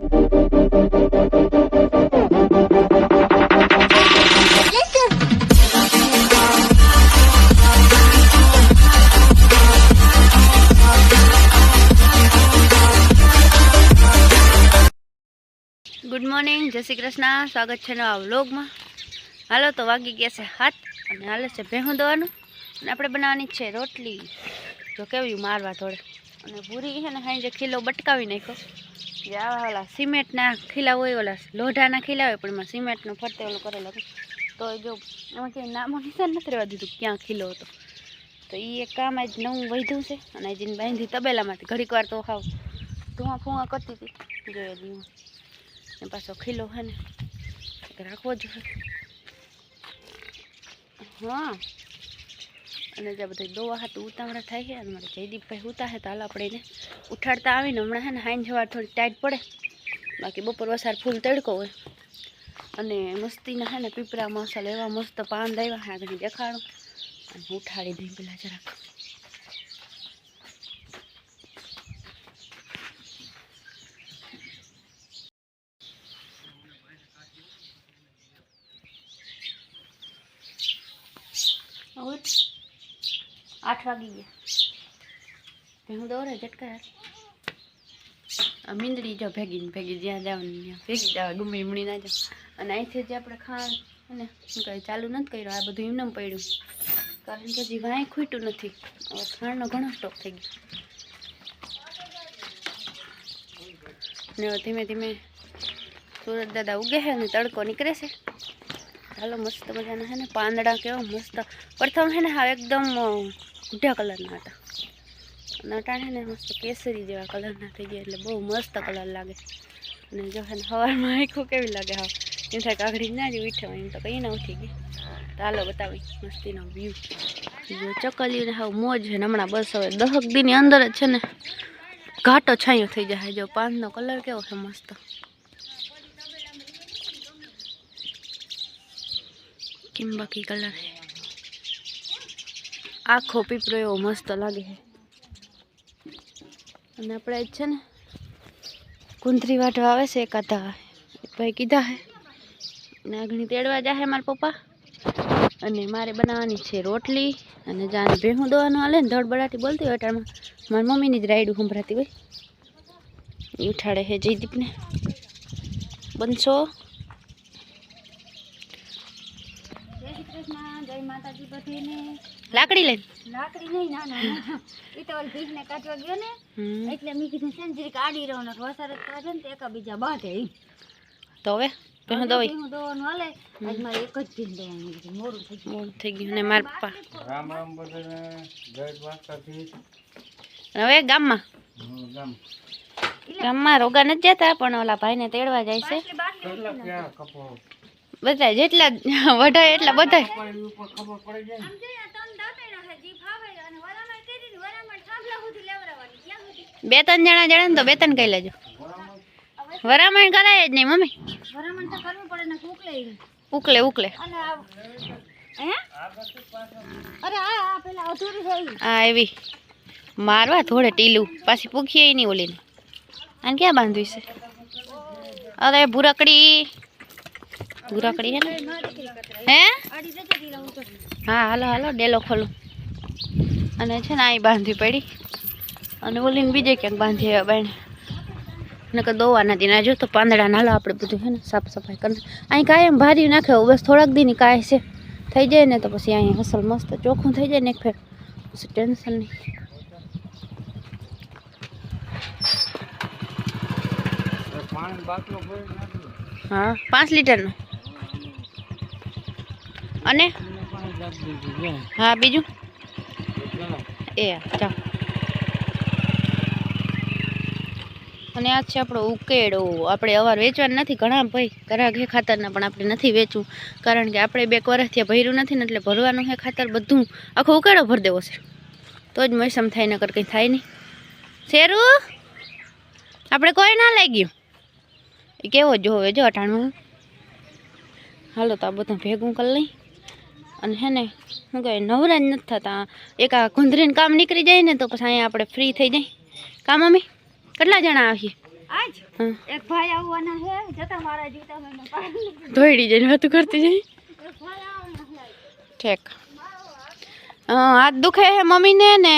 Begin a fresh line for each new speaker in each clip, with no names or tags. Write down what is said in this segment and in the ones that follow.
Good morning જય શ્રી કૃષ્ણ. સ્વાગત છે નવા વ્લોગમાં. હાલો તો વાગી ગયા છે હાથ અને હાલે છે ભેહું દવાનું. અને આપણે બનાવવાની છે રોટલી. જો કેવી મારવા થોડે અને ભૂરી છે ને હાઈ જે ખીલો બટકાવી નાખ્યો. આવા ઓલા સિમેન્ટના ખીલા હોય, ઓલા લોઢાના ખીલા હોય, પણ એમાં સિમેન્ટનું ફરતે ઓલું કરેલું હતું. તો જો એમાં ક્યાંય નામો નિશાન નથી રહેવા દીધું ક્યાં ખીલો હતો. તો એ એક કામ આજ નવું વધ્યું છે, અને આજ બાંધી તબેલામાંથી ઘડીક વાર તો ખાવ ધુઆ ફુઆ કરતી હતી. જોઈએ દીવા ને પાછો ખીલો છે ને, રાખવો જોઈએ હા. અને જે બધા દોવા હાથ ઉતાવળા થાય છે? અને મારે જયદીપભાઈ ઉતા છે, તો હાલ આપણે એને ઉઠાડતા આવીને હમણાં છે ને હાઈન જવા થોડી ટાઈટ પડે. બાકી બપોર વસાર ફૂલ તડકો હોય. અને મસ્તીના છે ને પીપરા મસાલા એવા મસ્ત પાન આવ્યા હા આગળ દેખાડો. અને ઉઠાડી દઈ પેલા જરાક ઉઠ આઠ વાગી ગયા હું દોરે ઝટકા આ મીંદડી જો ભેગી ને ભેગી જ્યાં જવાની ત્યાં ભેગી જવા ગમે એમણી ના જાવ અને અહીંથી જે આપણે ખાણ અને શું કહે ચાલુ નથી કર્યું આ બધું એમને પડ્યું કારણ કે હજી વાંય ખૂટ્યું નથી હવે ખાંડનો ઘણો સ્ટોક થઈ ગયો ને હવે ધીમે ધીમે સુરત દાદા ઉગે છે અને તડકો નીકળે છે. ચાલો મસ્ત મજાના છે ને, પાંદડા કેવા મસ્ત. પ્રથમ છે ને, હા, એકદમ ગુઢા કલરના હતા. અને અટાણે ને મસ્ત કેસરી જેવા કલરના થઈ ગયા, એટલે બહુ મસ્ત કલર લાગે. અને જો હે સવારમાં આખું કેવી લાગે હા એમ થાય કાગડી ના જ ઉઠે એમ તો કંઈ ના ઉઠી ગઈ હાલો બતાવી મસ્તીનો વ્યૂ જો ચકલીને હાવ મોજ છે હમણાં બસ હવે દહક દીની અંદર જ છે ને ઘાટો છાંયો થઈ જાય. જો પાનનો કલર કેવો છે મસ્ત. કિંબકી કલર છે? આખો પીપળો એવો મસ્ત લાગે છે. અને આપણે છે ને કુંતરી વાટવા આવે છે એક ભાઈ કીધા હે અને આગળ તેડવા જાહે મારા પપ્પા. અને મારે બનાવવાની છે રોટલી અને જાને ભેહું દવાનું હાલે ને ધડબડાટી બોલતી હોય અટાણમાં મારી મમ્મીની જ રાયડું સંભળાતી હોય. ઉઠાડે છે જયદીપને. બનશો
જય શ્રી કૃષ્ણ જય માતાજી બધીને.
લાકડી લઈ
લાકડી નહીં ના ના ના. ઈ તો ભીખ ને કાઢવા ગયો ને એટલે મેં કીધું છે ને જરીક આડી રહો ને વસાર કાઢે ને તો એક બીજા બાંધે.
તો હવે? હું દવાઈ?
હું દોવાનું હાલે. આજ મારે એક જ ભીખ કીધું મોડું થઈ ગયું.
મોડું થઈ ગયું ને મારા પપ્પા.
રામ રામ બધાને જય
અને હવે ગામમાં?
ગામ.
ગામમાં રોગા નથી જતા પણ ઓલા ભાઈને તેડવા જાય છે.
કેટલા ક્યાં કપો?
બધા જેટલા વઢાય એટલા બધા બે ત્રણ જણા જણા ને તો બે ત્રણ કહી લેજો. વરામણ કરાય જ નહીં, મમ્મી.
વરામણ
ઉકલે ઉકલે.
આ હે
એવી. મારવા થોડે ટીલું. પાછી પૂખીએ નહીં ઓલીને. આને ક્યાં બાંધવી છે? અરે ભૂરકડી. હે ને? હે?
તો
હા હાલો હાલો ડેલો ખોલું. અને છે ને અહીં બાંધવી પડી. અને ઓલીને બીજે ક્યાંક બાંધી આવ્યા બાઈને કે દોવા નથી ના જો તો પાંદડા નાલો આપણે બધું છે ને સાફ સફાઈ કરી અહીં કાયમ ભારી નાખે બસ થોડાક દીની કાંઈ છે. થઈ જાય ને તો પછી અહીં હસલ મસ્ત ચોખ્ખું થઈ જાય ને એક ફેર. પછી ટેન્શન નહીં.
તો
હા પાંચ લીટરનું. અને. હા બીજું. એ હા, ચાલ અને આ છે આપણો ઉકેડો. આપણે અવાર વેચવાનું નથી ઘણા ભાઈ. ઘણા ઘે ખાતરના પણ આપણે નથી વેચવું. કારણ કે આપણે બે વર્ષથી ભર્યું નથી ને એટલે ભરવાનું છે ખાતર બધું. આખો ઉકેડો ભરી દેવો છે. તો જ મોસમ થાય નકર કંઈ થાય નહીં. શેરું આપણે કોઈ ના લાગ્યું એ કેવો જોવે જો અટાણું. હાલો તો આ બધું ભેગું કરી લઈ. અને હે ને શું કહે નવરા જ નથી થતા. એક આ ગુંધરીને કામ નીકળી જાય ને તો પછી અહીંયા આપણે ફ્રી થઈ જાય. કામ મમ્મી? કેટલા જણા આવીએ?
આજ?
હા.
એક ભાઈ આવવાના છે જતા મારા જીવતા
ધોઈડી જઈને વાતું કરતી
છે
ઠેક. હાથ દુખે છે મમ્મીને ને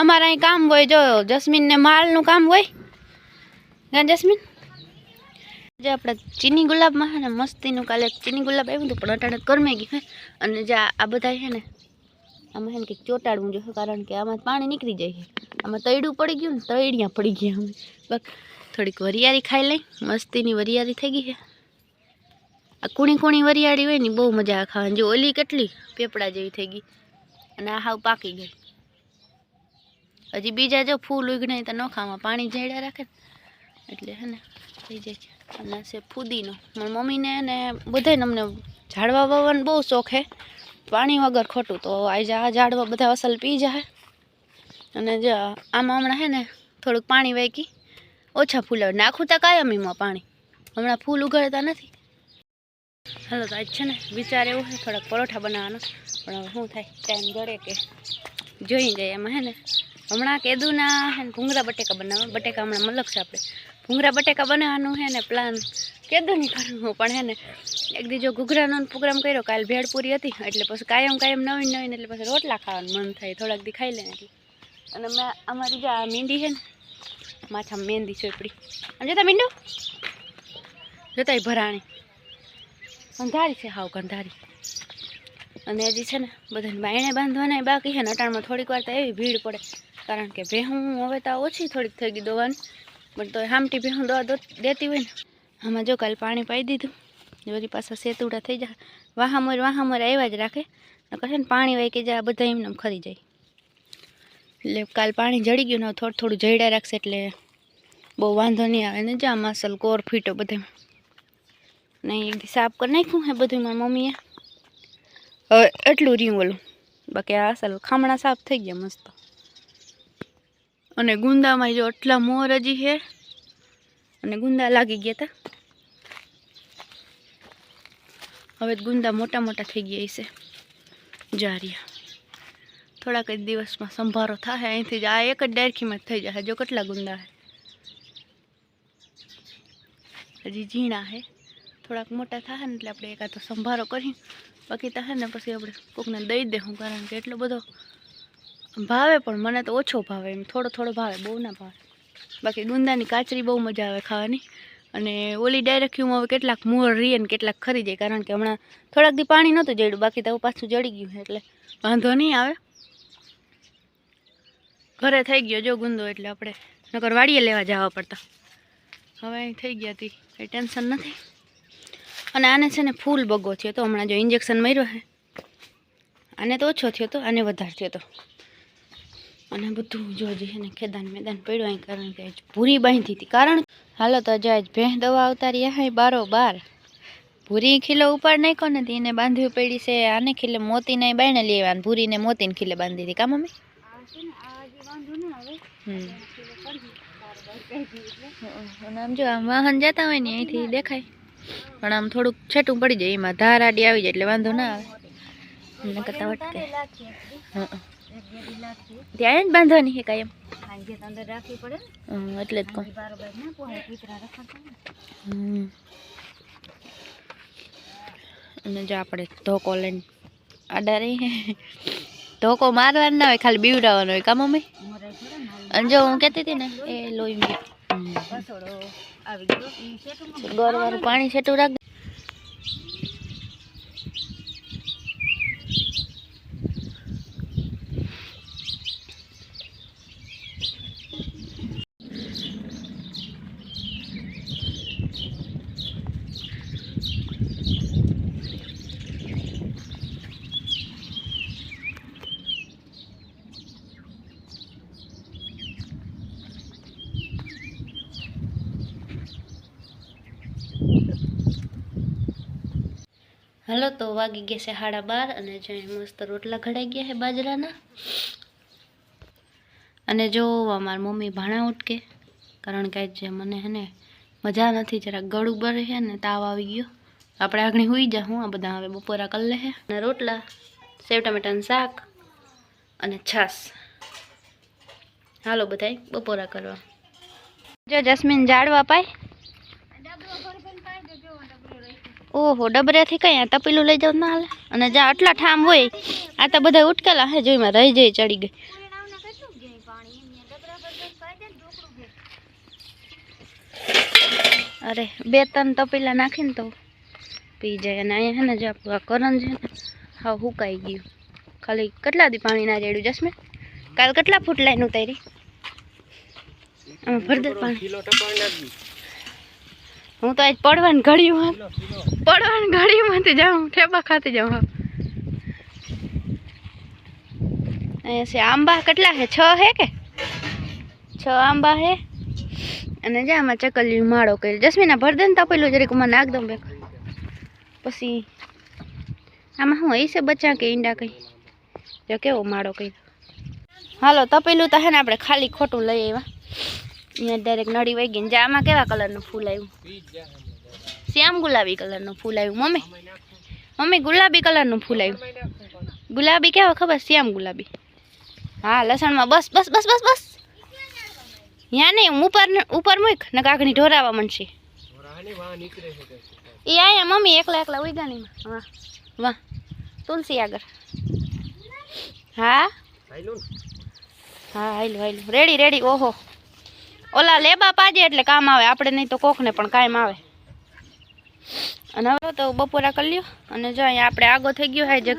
અમારે અહીં કામ હોય જો જસ્મીનને માલનું કામ હોય. જસ્મીન. જે આપણે ચીની ગુલાબમાં છે ને, મસ્તીનું કાલે ચીની ગુલાબ આવ્યું હતું, પણ અટાણે કરમે ગયું હે અને જે આ બધા છે ને, આમાં છે ને કંઈક ચોંટાડવું જોઈએ, કારણ કે આમાં પાણી નીકળી જાય છે. આમાં તૈડું પડી ગયું ને, તૈડિયા પડી ગયા અમે. બસ, થોડીક વરિયાળી ખાઈ લઈ. મસ્તીની વરિયાળી થઈ ગઈ છે. આ કુણી કુણી વરિયાળી હોય ને બહુ મજા આવે ખાવાની. જો ઓલી કેટલી? પેપડા જેવી થઈ ગઈ. અને આ હાવ પાકી ગઈ. હજી બીજા જો ફૂલ ઉગણાય તો ન ખાવા, પાણી જડ્યા રાખે એટલે હે ને, થઈ જાય અને છે ફુદીનો મમ્મીને ને બધાને અમને ઝાડવા વાવવાનો બહુ શોખ હે. પાણી વગર ખોટું તો આજે આ ઝાડવા બધા અસલ પી જાય અને જે આમાં હમણાં હે ને થોડુંક પાણી વેકી ઓછા ફૂલ આવે. નાખું તો કાયમીમાં પાણી. હમણાં ફૂલ ઉગાડતા નથી. હાલો, તો આજ છે ને વિચાર એવું છે થોડાક પરોઠા બનાવવાનો. પણ હવે શું થાય, ટાઈમ ઘરે કે જોઈ જાય એમાં હે ને. હમણાં કેદુના હે ને ભૂંગળા બટેકા બનાવવા, બટેકા હમણાં મલક છે આપણે. ભૂંગરા બટેકા બનાવવાનું હે ને પ્લાન કેદુની કરવું, પણ હે ને એક દી જો ઘૂઘરાનો પ્રોગ્રામ કર્યો, કાલ ભેળપુરી હતી, એટલે પછી કાયમ કાયમ નવીન નવીન, એટલે પછી રોટલા ખાવાનું મન થાય, થોડાક દી ખાઈ લે એટલે. અને મેં અમારી જે આ મીંડી છે ને, માથામાં મહેંદી ચોપડી અને જોતા મીંડું? જોતા ભરાણી. અંધારી છે હાવ ગંધારી. અને હજી છે ને બધાને બાયણે બાંધવાના, બાકી છે ને અટાણમાં થોડીક વાર તો એવી ભીડ પડે. કારણ કે ભેહું હવે તો ઓછી થોડીક થઈ ગઈ દવાની. પણ તો હામટી ભેહું દવા દો દેતી હોય ને, આમાં જો કાલે પાણી પાઈ દીધું. વળી પાછા સેતુડા થઈ જાય વાહામોર વાહામોર આવ્યા જ રાખે. નકર છે ને પાણી વાય કે જાય બધા એમને એમ ખરી જાય. એટલે કાલ પાણી જડી ગયું ને હવે થોડું થોડું જડ્યા રાખશે એટલે બહુ વાંધો નહીં આવે. ને જ્યાં મસલ કોર ફીટો બધે. નહીં એક દી સાફ કરી નાખ્યું હે બધું મારી મમ્મીએ. હવે એટલું રહ્યું ઓલું. બાકી આ અસલ ખામણા સાફ થઈ ગયા મસ્ત. અને ગુંદામાં જો આટલા મોર હજી છે અને ગુંદા લાગી ગયા હતા હવે ગુંદા મોટા મોટા થઈ ગયા છે જારિયા થોડાક જ દિવસમાં સંભારો થાય અહીંથી જ આ એક જ ડાયરખીમાં થઈ જશે જો કેટલા ગુંદા છે હજી ઝીણા છે થોડાક મોટા થાય ને એટલે આપણે એકાદો સંભારો કરી બાકી તો ને પછી આપણે કોકને દઈ દેવું કારણ કે એટલો બધો ભાવે પણ મને તો ઓછો ભાવે એમ, થોડો થોડો ભાવે, બહુ ના ભાવે. બાકી ગુંદાની કાચરી બહુ મજા આવે ખાવાની. અને ઓલી ડાયરેક્યુમાં હવે કેટલાક મોર રીએ ને કેટલાક ખરી જાય, કારણ કે હમણાં થોડાક દી પાણી નહોતું જડ્યું, બાકી તો પાછું જડી ગયું એટલે વાંધો નહીં આવે. ઘરે થઈ ગયો જો ગુંદો, એટલે આપણે નકર વાડીએ લેવા જવા પડતા. હવે અહીં થઈ ગયા હતી કંઈ ટેન્શન નથી. અને આને છે ને ફૂલ બગો થયો તો હમણાં જો ઇન્જેક્શન માર્યો છે, આને તો ઓછો થયો તો, આને વધારે થયો તો. અને બધું જો જે છે ને ખેદાન મેદાન પડ્યું અહીં કારણ કે ભૂરી બાંધી હતી. કારણ હાલો તો આજે ભેં દવા આવતારી હા બારો બાર ભૂરી ખીલો ઉપાડ નાખ્યો નથી એને બાંધવી પડી છે. આને ખીલે મોતીને બાયણે લેવા ભૂરીને મોતીને ખીલે બાંધી હતી. કા મમ્મી આમ જો આમ વાહન જતા હોય ને અહીંથી દેખાય. પણ આમ થોડુંક છેટું પડી જાય. એમાં ધાર આડી આવી જાય એટલે વાંધો ના આવે. કરતાં વટકે હા ત્યાં જ બાંધવાની છે
કાયમ. અંદર રાખવી પડે
એટલે જ કહું. અને જો આપણે ધોકો લઈને આડા રહી ધોકો મારવાનો ના હોય ખાલી બીવડાવવાનો હોય કા મમ્મી?
મરાય થોડા ને હાલ.
અને જો હું કહેતી હતી ને એ લોહી ગોરવાળું પાણી છેટું રાખ હાલો તો વાગી ગયા છે સાડા બાર અને જો મસ્ત રોટલા ઘડાઈ ગયા છે બાજરાના. અને જો અમારી મમ્મી ભાણા ઉટકે, કારણ કે જે મને હે ને મજા નથી, જરાક ગળું બરે છે ને તાવ આવી ગયો. આપણે આગળ હોઈ જા હું આ બધા હવે બપોરા કરી લે અને રોટલા, સેવ ટમેટાનું શાક અને છાશ. હાલો બધાય, બપોરા કરવા. જો જસ્મીન જાડવા પાય
ડબલો ભરી ભરીને પાઈ દેજો ડબલો રાખી
ઓહો, ડબરાથી કઈ આ તપેલું લઈ જાવ ના હાલે? અને જ્યાં આટલા ઠામ હોય, આ તો બધા ઉટકેલા હે જોઈમાં રહી જઈ ચડી ગઈ. અરે, બે ત્રણ તપેલા નાખીને તો પી જાય. અને અહીંયા હે ને જે આપણું આ કરણ છે ને હા હુકાઈ ગયું. ખાલી કેટલા દી પાણી ના રેડ્યું, જસ્મીન? કાલ કેટલા ફૂટ લાઈન ઉતારી? આમાં ભર પાણી. હું તો આજ પડવાની
કિલો કિલો
પડવાની ઘડીમાંથી જાઉં, ઠેબા ખાતી જાઉં, હા. અહીંયા છે આંબા, કેટલા છે? છ હે કે? છ આંબા હે અને જા, આમાં ચકલી માળો કરી જસ્મીના ભરદન તાપેલું જરીક મને નાખ દઉં પછી આમાં શું હઈ છે બચ્ચા કે ઈંડા કઈ? જો કેવો માળો કર્યો. હાલો, તપેલું તો હે ને આપણે ખાલી ખોટું લઈ આવ્યા. અહીંયા ડાયરેક્ટ નળી વહી ગઈ. આમાં કેવા કલરનું ફૂલ આવ્યું? શ્યામ ગુલાબી કલરનું ફૂલ આવ્યું મમ્મી. મમ્મી ગુલાબી કલરનું ફૂલ આવ્યું. ગુલાબી કેવા ખબર? શ્યામ ગુલાબી. હા લસણમાં બસ બસ બસ બસ બસ. યા નહીં ઉપર ઉપર મૂક ને કાકડી ઢોરાવા
મળશે
એ આયા મમ્મી એકલા એકલા ઉઈ નહીં. વાહ વાહ. તુલસી આગળ. હા? હા હાઈલું હાઈલું રેડી રેડી ઓહો. ઓલા લેબા પાજે એટલે કામ આવે. આપણે નહીં તો કોકને પણ કાયમ આવે. અને હવે તો બપોરા કરી લ્યો. અને જો અહીંયા આપણે આગો થઈ ગયો હે, જે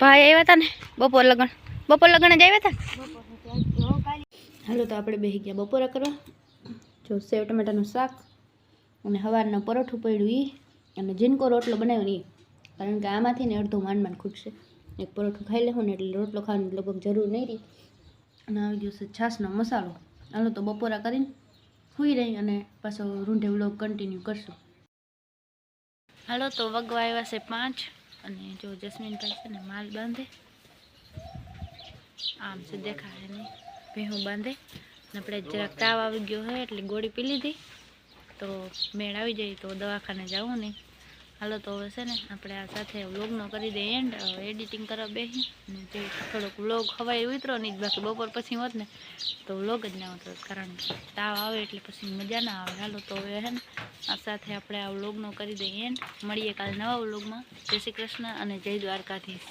ભાઈ આવ્યા હતા ને, બપોર લગન. બપોર લગન જ આવ્યા હતા હાલો તો આપણે બેસી ગયા બપોરા કરવા. જો સેવ ટમેટાનું શાક અને સવારના પરોઠું પડ્યું એ અને જીનકો રોટલો બનાવ્યો ઈ. કારણ કે આમાંથી ને અડધો માંડ માંડ ખૂટશે. એક પરોઠું ખાઈ લેવું ને એટલે રોટલો ખાવાની લગભગ જરૂર નહીં રહી. અને આવી ગયો છે છાશનો મસાલો. હાલો તો બપોરા કરીને સુઈ રહી અને પાછો રૂંઢે વ્લોગ કન્ટિન્યુ કરશું. હાલો તો વગવા આવ્યા છે પાંચ અને જો જસ્મીનભાઈ છે ને માલ બાંધે. આમ છે દેખાય નહીં. ભેહું બાંધે. અને આપણે જરાક તાવ આવી ગયો હોય એટલે ગોળી પી લીધી. તો મેળ આવી જાય તો દવાખાને જવું નહીં. હાલો તો હવે છે ને આપણે આ સાથે વ્લોગનો કરી દઈએ એન્ડ એડિટિંગ કરવા બેસી અને જે થોડોક વ્લોગ હવાઈ ઉતરો નહીં બાકી બપોર પછી હોત ને, તો વ્લોગ જ ના ઉતરો કારણ કે તાવ આવે એટલે પછી મજા ના આવે. હાલો તો હવે છે ને આ સાથે આપણે આ વ્લોગનો કરી દઈએ એન્ડ મળીએ કાલે નવા વ્લોગમાં. જય શ્રી કૃષ્ણ અને જય દ્વારકાધીશ.